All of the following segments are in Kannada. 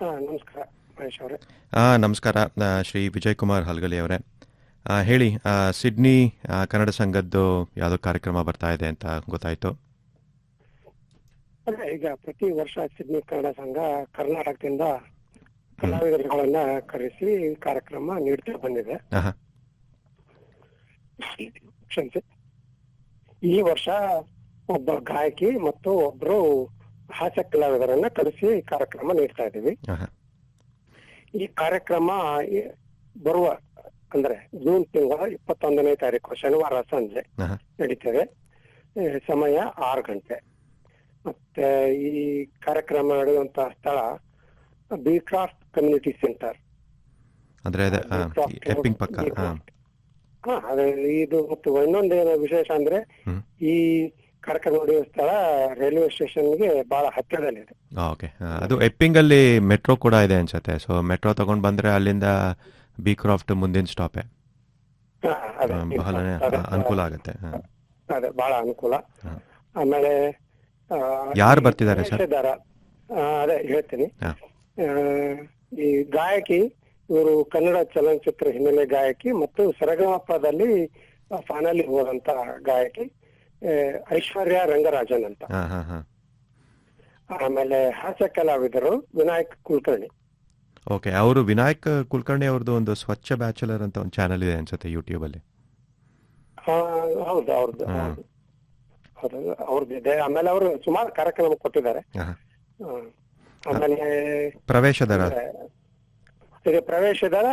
ಹಾ ನಮಸ್ಕಾರ ಮಹೇಶ್ ಅವರೇ. ನಮಸ್ಕಾರ ಶ್ರೀ ವಿಜಯ್ ಕುಮಾರ್ ಹಲ್ಗಲಿ ಅವರೇ. ಆ, ಹೇಳಿ ಸಿಡ್ನಿ ಕನ್ನಡ ಸಂಘದ್ದು ಯಾವ್ದೋ ಕಾರ್ಯಕ್ರಮ ಬರ್ತಾ ಇದೆ ಅಂತ ಗೊತ್ತಾಯ್ತು. ಅದೇ ಈಗ ಪ್ರತಿ ವರ್ಷ ಸಿಡ್ನಿ ಕನ್ನಡ ಸಂಘ ಕರ್ನಾಟಕದಿಂದ ಕಲಾವಿದರುಗಳನ್ನ ಕರೆಸಿ ಕಾರ್ಯಕ್ರಮ ನೀಡ್ತಾ ಬಂದಿದೆ. ಕ್ಷಮಿಸಿ. ಈ ವರ್ಷ ಒಬ್ಬ ಗಾಯಕಿ ಮತ್ತು ಒಬ್ರು ಹಾಸ್ಯ ಕಲಾವಿದರನ್ನ ಈ ಕಾರ್ಯಕ್ರಮ ನೀಡ್ತಾ ಇದ್ದೀವಿ. ಈ ಕಾರ್ಯಕ್ರಮ ಬರುವ ಅಂದ್ರೆ ಜೂನ್ ತಿಂಗಳ ಇಪ್ಪತ್ತೊಂದನೇ ತಾರೀಕು ಶನಿವಾರ ಸಂಜೆ. ನಡೀತದೆ. ಸಮಯ ಆರು ಗಂಟೆ. ಮತ್ತೆ ಈ ಕಾರ್ಯಕ್ರಮ ನಡೆಯುವಂತಹ ಸ್ಥಳ ಬಿ ಕ್ರಾಫ್ಟ್ ಕಮ್ಯುನಿಟಿ ಸೆಂಟರ್. ಅಂದ್ರೆ ಇದು ಮತ್ತು ಇನ್ನೊಂದೇನು ವಿಶೇಷ ಅಂದ್ರೆ ಈ ಕಾರ್ಯಕ್ರಮ ನಡೆಯುವ ಸ್ಥಳ ರೈಲ್ವೆ ಸ್ಟೇಷನ್ಗೆ ಬಹಳ ಹತ್ತಿರದಲ್ಲಿದೆ. ಓಕೆ ಅದು ಎಪ್ಪಿಂಗ್ ಅಲ್ಲಿ ಮೆಟ್ರೋ ಕೂಡ ಇದೆ ಅನ್ಸುತ್ತೆ. ಸೊ ಮೆಟ್ರೋ ತಗೊಂಡ್ ಬಂದ್ರೆ ಅಲ್ಲಿಂದ ಬಿ ಕ್ರಾಫ್ಟ್ ಮುಂದಿನ ಸ್ಟಾಪೇ. ಬಹಳನೇ ಅನುಕೂಲ ಆಗುತ್ತೆ. ಅದೇ ಬಹಳ ಅನುಕೂಲ. ಆಮೇಲೆ ಯಾರು ಬರ್ತಿದ್ದಾರೆ ಸರ್? ಅದೇ ಹೇಳ್ತೀನಿ. ಈ ಗಾಯಕಿ ಇವರು ಕನ್ನಡ ಚಲನಚಿತ್ರ ಹಿನ್ನೆಲೆ ಗಾಯಕಿ ಮತ್ತು ಸರಗಮಪ್ಪದಲ್ಲಿ ಫೈನಲ್ ಹೋದಂತ ಗಾಯಕಿ. ಐಶ್ವರ್ಯ ರಂಗರಾಜನ್ ಅಂತ. ಹಾ ಹಾ ಹಾ. ಆಮೇಲೆ ಹಾಸ್ಯ ಕಲಾವಿದರು ವಿನಾಯಕ್ ಕುಲಕರ್ಣಿ. ಓಕೆ ಅವರು ವಿನಾಯಕ್ ಕುಲಕರ್ಣಿ ಅವ್ರದ್ದು ಒಂದು ಸ್ವಚ್ಛ ಬ್ಯಾಚುಲರ್ ಅಂತ ಒಂದು ಚಾನಲ್ ಇದೆ ಅನ್ಸುತ್ತೆ ಯೂಟ್ಯೂಬ್ ಅಲ್ಲಿ. ಹೌದು ಅವ್ರದ್ದು ಅವ್ರದ್ದು ಇದೆ. ಆಮೇಲೆ ಅವರು ಸುಮಾರು ಕಾರ್ಯಕ್ರಮ ಕೊಟ್ಟಿದ್ದಾರೆ. ಆಮೇಲೆ ಪ್ರವೇಶ ದರ. ಈಗ ಪ್ರವೇಶ ದರ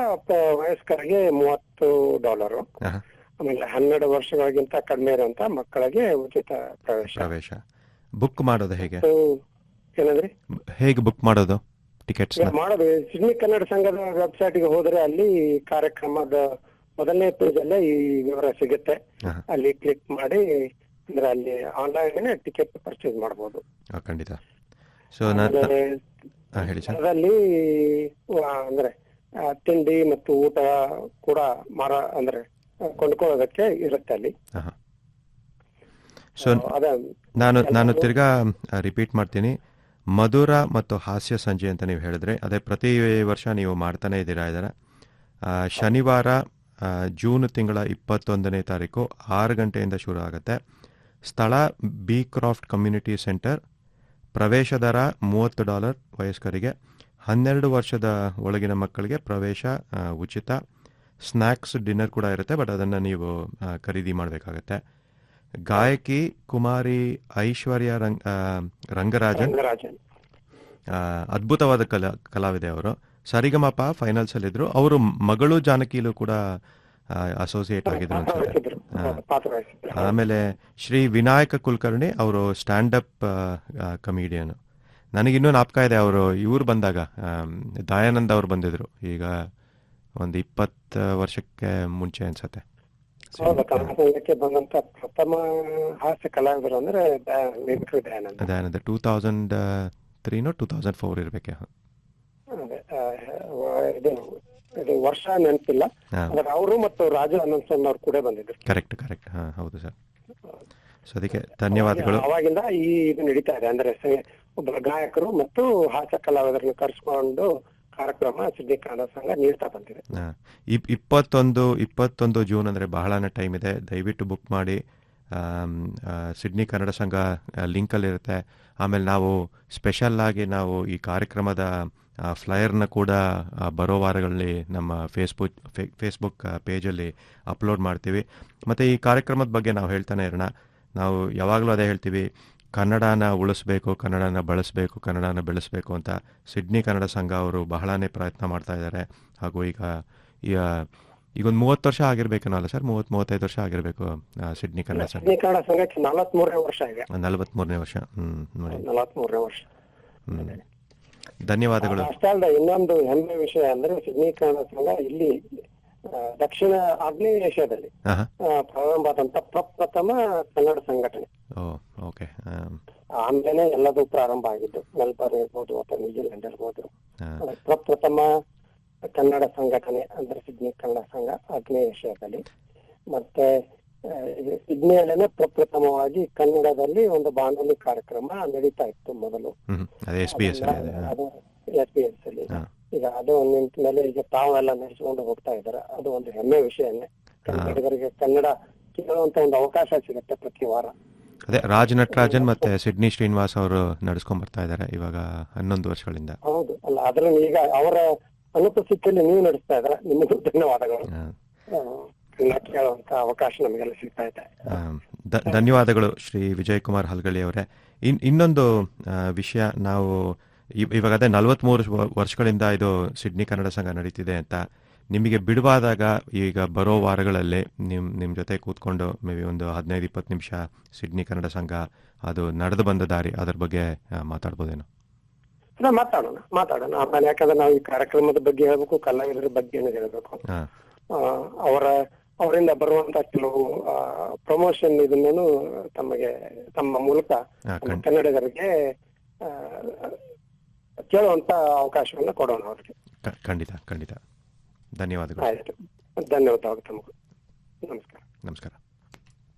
ವಯಸ್ಕರಿಗೆ ಮೂವತ್ತು ಡಾಲರ್. ಆಮೇಲೆ ಹನ್ನೆರಡು ವರ್ಷಗಳಿಗಿಂತ ಕಡಿಮೆ ಇರುವಂತ ಮಕ್ಕಳಿಗೆ ಉಚಿತ ಪ್ರವೇಶ. ಪ್ರವೇಶ. ಬುಕ್ ಮಾಡೋದು ಹೇಗೆ? ಏನಂದ್ರಿ? ಹೇಗೆ ಬುಕ್ ಮಾಡೋದು ಟಿಕೆಟ್ಸ್ ಮಾಡೋದು. ಸಿಡ್ನಿ ಕನ್ನಡ ಸಂಘದ ವೆಬ್ಸೈಟ್ಗೆ ಹೋದ್ರೆ ಅಲ್ಲಿ ಕಾರ್ಯಕ್ರಮದ ಮೊದಲನೇ ಪೇಜ್ ಅಲ್ಲೇ ಈ ವಿವರ ಸಿಗುತ್ತೆ. ಅಲ್ಲಿ ಕ್ಲಿಕ್ ಮಾಡಿ ಅಂದ್ರೆ ಅಲ್ಲಿ ಆನ್ಲೈನ್ ಟಿಕೆಟ್ ಪರ್ಚೇಸ್ ಮಾಡಬಹುದು ಖಂಡಿತ. ಸೊ ಅದರಲ್ಲಿ ಅಂದ್ರೆ ತಿಂಡಿ ಮತ್ತು ಊಟ ಕೂಡ ಮಾರ ಅಂದ್ರೆ ಕೊಂಡ್ಕೊಳ್ಳೋದಕ್ಕೆ ಇರುತ್ತೆ ಅಲ್ಲಿ. ಸೊ ನಾನು ನಾನು ತಿರ್ಗಾ ರಿಪೀಟ್ ಮಾಡ್ತೀನಿ. ಮಧುರ ಮತ್ತು ಹಾಸ್ಯ ಸಂಜೆ ಅಂತ ನೀವು ಹೇಳಿದ್ರೆ ಅದೇ ಪ್ರತಿ ವರ್ಷ ನೀವು ಮಾಡ್ತಾನೆ ಇದ್ದೀರಾ ಇದರ. ಶನಿವಾರ ಜೂನ್ ತಿಂಗಳ ಇಪ್ಪತ್ತೊಂದನೇ ತಾರೀಕು ಆರು ಗಂಟೆಯಿಂದ ಶುರು ಆಗುತ್ತೆ. ಸ್ಥಳ ಬಿ ಕ್ರಾಫ್ಟ್ ಕಮ್ಯುನಿಟಿ ಸೆಂಟರ್. ಪ್ರವೇಶ ದರ ಮೂವತ್ತು ಡಾಲರ್ ವಯಸ್ಕರಿಗೆ. ಹನ್ನೆರಡು ವರ್ಷದ ಒಳಗಿನ ಮಕ್ಕಳಿಗೆ ಪ್ರವೇಶ ಉಚಿತ. ಸ್ನ್ಯಾಕ್ಸ್ ಡಿನ್ನರ್ ಕೂಡ ಇರುತ್ತೆ ಬಟ್ ಅದನ್ನು ನೀವು ಖರೀದಿ ಮಾಡಬೇಕಾಗತ್ತೆ. ಗಾಯಕಿ ಕುಮಾರಿ ಐಶ್ವರ್ಯ ರಂಗ ರಂಗರಾಜನ್. ಅದ್ಭುತವಾದ ಕಲಾ ಕಲಾವಿದೆ ಅವರು. ಸರಿಗಮಪ ಫೈನಲ್ಸ್ ಅಲ್ಲಿ ಇದ್ರು ಅವರು ಮಗಳು ಜಾನಕಿಲು ಕೂಡ ಅಸೋಸಿಯೇಟ್ ಆಗಿದ್ರು ಅನ್ಸುತ್ತೆ. ಆಮೇಲೆ ಶ್ರೀ ವಿನಾಯಕ ಕುಲಕರ್ಣಿ ಅವರು ಸ್ಟ್ಯಾಂಡ್ ಅಪ್ ಕಮಿಡಿಯನ್ ನನಗಿನ್ನೂ ನಾಪಕ ಇದೆ ಅವರು ಇವ್ರು ಬಂದಾಗ ದಯಾನಂದ್ ಅವ್ರು ಬಂದಿದ್ರು. ಈಗ ಒಂದು ಇಪ್ಪತ್ತು ವರ್ಷಕ್ಕೆ ಮುಂಚೆ ಅನ್ಸತ್ತೆ. ಪ್ರಥಮ ಹಾಸ್ಯ ಕಲಾವಿದರು ಅಂದ್ರೆ ದಯಾನಂದ. ಟೂ ತೌಸಂಡ್ ತ್ರೀನೋ ಟೂ ತೌಸಂಡ್ ಫೋರ್ ಇರಬೇಕೆ. ಇದು ವರ್ಷ ನೆನಪಿಲ್ಲ. ಅವರು ಮತ್ತು ರಾಜು ಅನಂತನ್ ಅವ್ರು ಕೂಡ ಬಂದಿದ್ರು. Correct correct. ಹಾಂ ಹೌದು ಸರ್. ಸೊ ಅದಕ್ಕೆ ಧನ್ಯವಾದಗಳು. ಅವಾಗಿಂದ ಈ ಇದು ನಡೀತಾ ಇದೆ. ಅಂದ್ರೆ ಒಬ್ಬ ಗಾಯಕರು ಮತ್ತು ಹಾಸ್ಯ ಕಲಾವಿದರನ್ನು ಕರೆಸ್ಕೊಂಡು ಕಾರ್ಯಕ್ರಮ ಕನ್ನಡ ಸಂಘ ನೀಡ್ತಾ ಬಂದಿದೆ. ಇಪ್ಪತ್ತೊಂದು ಇಪ್ಪತ್ತೊಂದು ಜೂನ್ ಅಂದ್ರೆ ಬಹಳನೇ ಟೈಮ್ ಇದೆ. ದಯವಿಟ್ಟು ಬುಕ್ ಮಾಡಿ. ಸಿಡ್ನಿ ಕನ್ನಡ ಸಂಘ ಲಿಂಕಲ್ಲಿರುತ್ತೆ ಆಮೇಲೆ ನಾವು ಸ್ಪೆಷಲ್ ಆಗಿ ನಾವು ಈ ಕಾರ್ಯಕ್ರಮದ ಫ್ಲಯರ್ನ ಕೂಡ ಬರೋ ವಾರಗಳಲ್ಲಿ ನಮ್ಮ ಫೇಸ್ಬುಕ್ ಫೇಸ್ಬುಕ್ ಪೇಜಲ್ಲಿ ಅಪ್ಲೋಡ್ ಮಾಡ್ತೀವಿ. ಮತ್ತು ಈ ಕಾರ್ಯಕ್ರಮದ ಬಗ್ಗೆ ನಾವು ಹೇಳ್ತಾನೆ ಇರೋಣ. ನಾವು ಯಾವಾಗಲೂ ಅದೇ ಹೇಳ್ತೀವಿ. ಕನ್ನಡನ ಉಳಿಸ್ಬೇಕು ಕನ್ನಡನ ಬಳಸಬೇಕು ಕನ್ನಡನ ಬೆಳೆಸಬೇಕು ಅಂತ ಸಿಡ್ನಿ ಕನ್ನಡ ಸಂಘ ಅವರು ಬಹಳನೇ ಪ್ರಯತ್ನ ಮಾಡ್ತಾ ಇದ್ದಾರೆ. ಹಾಗೂ ಈಗ ಈಗ ಈಗೊಂದು ಮೂವತ್ತು ವರ್ಷ ಆಗಿರ್ಬೇಕೇನಲ್ಲ ಸರ್? ಮೂವತ್ತು ಮೂವತ್ತೈದು ವರ್ಷ ಆಗಿರ್ಬೇಕು ಸಿಡ್ನಿ ಕನ್ನಡ ಸಂಘ. ಸಿಡ್ನಿ ಕನ್ನಡ ಸಂಘಕ್ಕೆ ನಲವತ್ಮೂರನೇ ವರ್ಷ ವರ್ಷ. ವರ್ಷ. ಧನ್ಯವಾದಗಳು. ಅಷ್ಟೇ ಅಲ್ಲದೆ ಇನ್ನೊಂದು ಹೆಮ್ಮೆ ವಿಷಯ ಅಂದ್ರೆ ಸಿಡ್ನಿ ಕನ್ನಡ ಸಂಘ ಇಲ್ಲಿ ದಕ್ಷಿಣ ಆಗ್ನೇಯ ಏಷ್ಯಾದಲ್ಲಿ ಪ್ರಾರಂಭ ಆದಂತ ಪ್ರಪ್ರಥಮ ಕನ್ನಡ ಸಂಘಟನೆ. ಓಕೆ ಆಮೇಲೆ ಎಲ್ಲದೂ ಪ್ರಾರಂಭ ಆಗಿದ್ದು. ಮೆಲ್ಬರ್ನ್ ಇರ್ಬೋದು ಅಥವಾ ನ್ಯೂಜಿಲೆಂಡ್ ಇರ್ಬೋದು. ಪ್ರಪ್ರಥಮ ಕನ್ನಡ ಸಂಘಟನೆ ಅಂದ್ರೆ ಸಿಡ್ನಿ ಕನ್ನಡ ಸಂಘ ಆಗ್ನೇಯ ಏಷ್ಯಾದಲ್ಲಿ. ಮತ್ತೆ ಸಿಡ್ನಿಯಲ್ಲೇನೆ ಪ್ರಪ್ರಥಮವಾಗಿ ಕನ್ನಡದಲ್ಲಿ ಒಂದು ಬಾನುಲಿ ಕಾರ್ಯಕ್ರಮ ನಡೀತಾ ಇತ್ತು ಮೊದಲು. ಎಸ್ ಬಿ ಎಸ್ ಅಲ್ಲಿ ಈಗ ಅದು ನಿಟ್ಟಿನಲ್ಲಿ ಈಗ ತಾವೆಲ್ಲ ನಡೆಸಿಕೊಂಡು ಹೋಗ್ತಾ ಇದ್ದಾರೆ. ಅದು ಒಂದು ಹೆಮ್ಮೆ ವಿಷಯನೇ. ಕನ್ನಡಿಗರಿಗೆ ಕನ್ನಡ ಕೇಳುವಂತ ಒಂದು ಅವಕಾಶ ಸಿಗುತ್ತೆ ಪ್ರತಿ ವಾರ. ಅದೇ ರಾಜ್ ನಟರಾಜನ್ ಮತ್ತೆ ಸಿಡ್ನಿ ಶ್ರೀನಿವಾಸ್ ಅವರು ನಡೆಸ್ಕೊಂಡ್ ಬರ್ತಾ ಇದಾರೆ ಇವಾಗ ಹನ್ನೊಂದು ವರ್ಷಗಳಿಂದ. ಹೌದು ಅಲ್ಲ ಅದರಲ್ಲಿ ಈಗ ಅವರ ಅನುಪಸ್ಥಿತಿಯಲ್ಲಿ ನೀವು ನಡೆಸ್ತಾ ಇದ್ರ ನಿಮಗೂ ಧನ್ಯವಾದಗಳು. ಕೇಳುವಂತ ಅವಕಾಶ ನಮಗೆಲ್ಲ ಸಿಗ್ತಾ ಇದೆ. ಧನ್ಯವಾದಗಳು ಶ್ರೀ ವಿಜಯ್ ಕುಮಾರ್ ಹಲ್ಗಳಿ ಅವರೇ. ಇನ್ ಇನ್ನೊಂದು ವಿಷಯ ನಾವು ಇವ್- ಇವಾಗ ಅದೇ ನಲವತ್ಮೂರು ವರ್ಷಗಳಿಂದ ಇದು ಸಿಡ್ನಿ ಕನ್ನಡ ಸಂಘ ನಡೀತಿದೆ ಅಂತ ನಿಮಗೆ ಬಿಡುವಾದಾಗ ಈಗ ಬರೋ ವಾರಗಳಲ್ಲಿ ನಿಮ್ ನಿಮ್ ಜೊತೆ ಕೂತ್ಕೊಂಡು ಮೇ ಬಿ ಒಂದು ಹದಿನೈದು ಇಪ್ಪತ್ತು ನಿಮಿಷ ಸಿಡ್ನಿ ಕನ್ನಡ ಸಂಘ ಅದು ನಡೆದು ಬಂದ ದಾರಿ ಅದರ ಬಗ್ಗೆ ಮಾತಾಡ್ಬೋದೇನೋ? ಮಾತಾಡೋಣ ಮಾತಾಡೋಣ. ಆಮೇಲೆ ಯಾಕಂದ್ರೆ ನಾವು ಈ ಕಾರ್ಯಕ್ರಮದ ಬಗ್ಗೆ ಹೇಳ್ಬೇಕು ಕಲಾವಿದರ ಬಗ್ಗೆ ಹೇಳ್ಬೇಕು. ಅವರ ಅವರಿಂದ ಬರುವಂತ ಕೆಲವು ಪ್ರಮೋಷನ್ ಇದನ್ನು ತಮಗೆ ತಮ್ಮ ಮೂಲಕ ಕನ್ನಡಿಗರಿಗೆ ಕೇಳುವಂತ ಅವಕಾಶವನ್ನ ಕೊಡೋಣ ಅವ್ರಿಗೆ. ಖಂಡಿತ ಖಂಡಿತ. ಧನ್ಯವಾದಗಳು. ಆಯ್ತು. ಧನ್ಯವಾದ ತಮಗೂ. ನಮಸ್ಕಾರ. ನಮಸ್ಕಾರ.